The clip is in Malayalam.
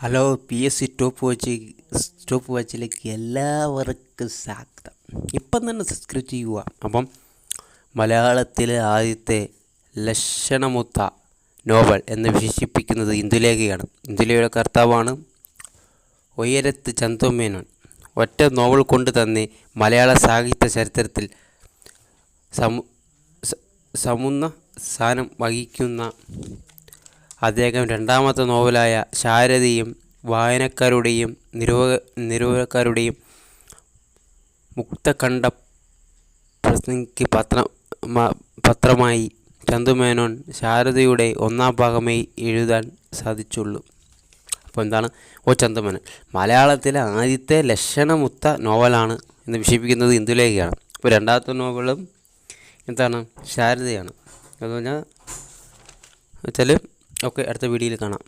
Hello P S C top watch top വാച്ചിലേക്ക് എല്ലാവർക്കും സ്വാഗതം. ഇപ്പം തന്നെ സബ്സ്ക്രൈബ് ചെയ്യുക. അപ്പം മലയാളത്തിലെ ആദ്യത്തെ ലക്ഷണമുത്ത നോവൽ എന്ന് വിശേഷിപ്പിക്കുന്നത് ഇന്ദുലേഖയാണ്. ഇന്ദുലേഖയുടെ കർത്താവാണ് ഉയരത്ത് ചന്ദ്രമേനോൻ ഒറ്റ നോവൽ കൊണ്ട് തന്നെ മലയാള സാഹിത്യ ചരിത്രത്തിൽ സമു സമുന്ന സ്ഥാനം വഹിക്കുന്ന അദ്ദേഹം രണ്ടാമത്തെ നോവലായ ശാരദയും വായനക്കാരുടെയും നിരൂപ നിരൂപകരുടെയും മുക്തകണ്ഠ പ്രസംഗിക്ക് പത്ര പത്രമായി ചന്തുമേനോൻ ശാരദയുടെ ഒന്നാം ഭാഗമേ എഴുതാൻ സാധിച്ചുള്ളൂ. അപ്പോൾ എന്താണ്? ഓ ചന്തുമേനോൻ മലയാളത്തിലെ ആദ്യത്തെ ലക്ഷണമുത്ത നോവലാണ് എന്ന് വിശേഷിപ്പിക്കുന്നത് ഇന്ദുലേഖയാണ്. അപ്പോൾ രണ്ടാമത്തെ നോവലും എന്താണ്? ശാരദയാണ്. എന്ന് പറഞ്ഞാൽ വെച്ചാൽ ഓക്കെ അടുത്ത വീഡിയോയിൽ കാണാം.